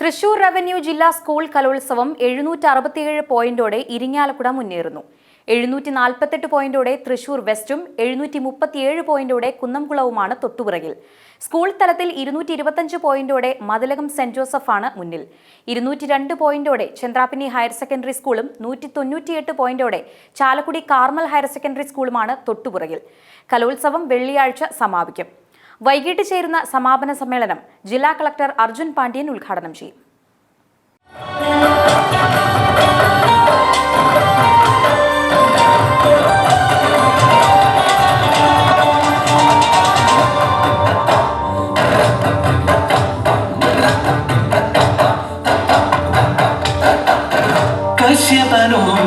Thrissur revenue ജില്ലാ school കലോത്സവം എഴുന്നൂറ്റി അറുപത്തിയേഴ് പോയിന്റോടെ ഇരിങ്ങാലക്കുട മുന്നേറുന്നു. എഴുന്നൂറ്റി നാൽപ്പത്തെട്ട് പോയിന്റോടെ തൃശൂർ വെസ്റ്റും എഴുന്നൂറ്റി മുപ്പത്തിയേഴ് പോയിന്റോടെ കുന്നംകുളവുമാണ് തൊട്ടുപിറകിൽ. സ്കൂൾ തലത്തിൽ ഇരുന്നൂറ്റി ഇരുപത്തഞ്ച് പോയിന്റോടെ മതിലകം സെന്റ് ജോസഫാണ് മുന്നിൽ. ഇരുന്നൂറ്റി രണ്ട് പോയിന്റോടെ ചന്ദ്രാപ്പിനി ഹയർ സെക്കൻഡറി സ്കൂളും നൂറ്റി തൊണ്ണൂറ്റിയെട്ട് പോയിന്റോടെ ചാലക്കുടി കാർമൽ ഹയർ സെക്കൻഡറി സ്കൂളുമാണ് തൊട്ടുപിറകിൽ. കലോത്സവം വെള്ളിയാഴ്ച സമാപിക്കും. വൈകിട്ട് ചേരുന്ന സമാപന സമ്മേളനം ജില്ലാ കളക്ടർ അർജുൻ പാണ്ഡ്യൻ ഉദ്ഘാടനം ചെയ്യും.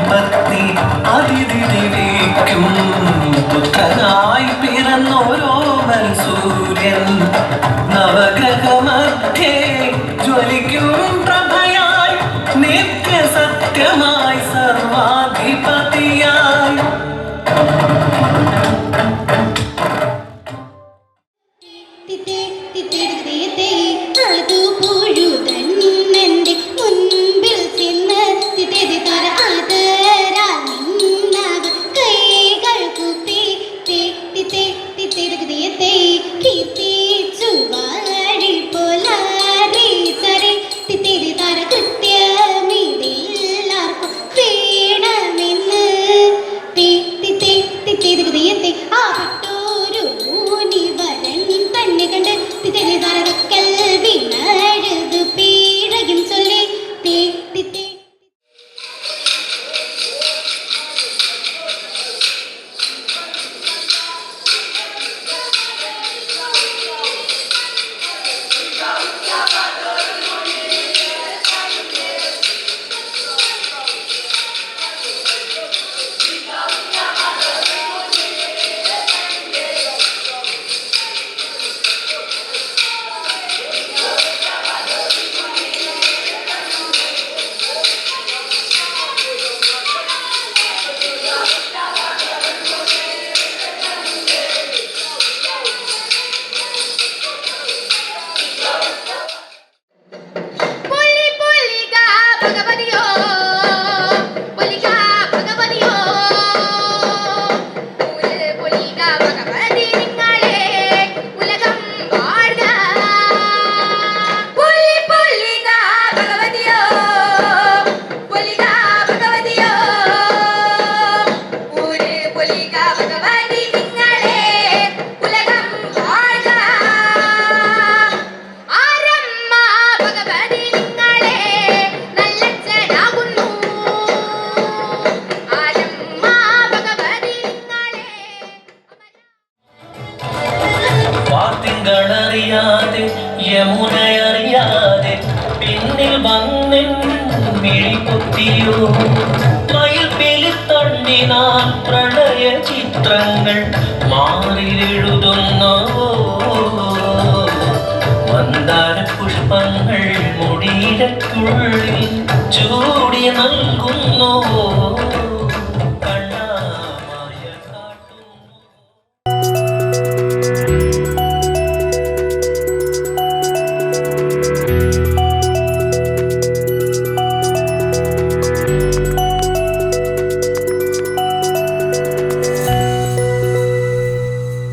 പത്തി പിറന്നോരോ സൂര്യൻ നവഗ്രഹമധ്യേ ജ്വലിക്കും പ്രഭയായി നിത്യസത്യമാ വാത്തിങ്കളറിയാതെ യമുനയറിയാതെ പിന്നിൽ വന്നിൻ മയിൽ പെലിത്തണ്ണിനാൽ പ്രണയ ചിത്രങ്ങൾ മാറിലെഴുതുന്നു? മന്ദാര പുഷ്പങ്ങൾ മുടിയിടക്കുള്ളിൽ ചൂടി നൽകുന്നു.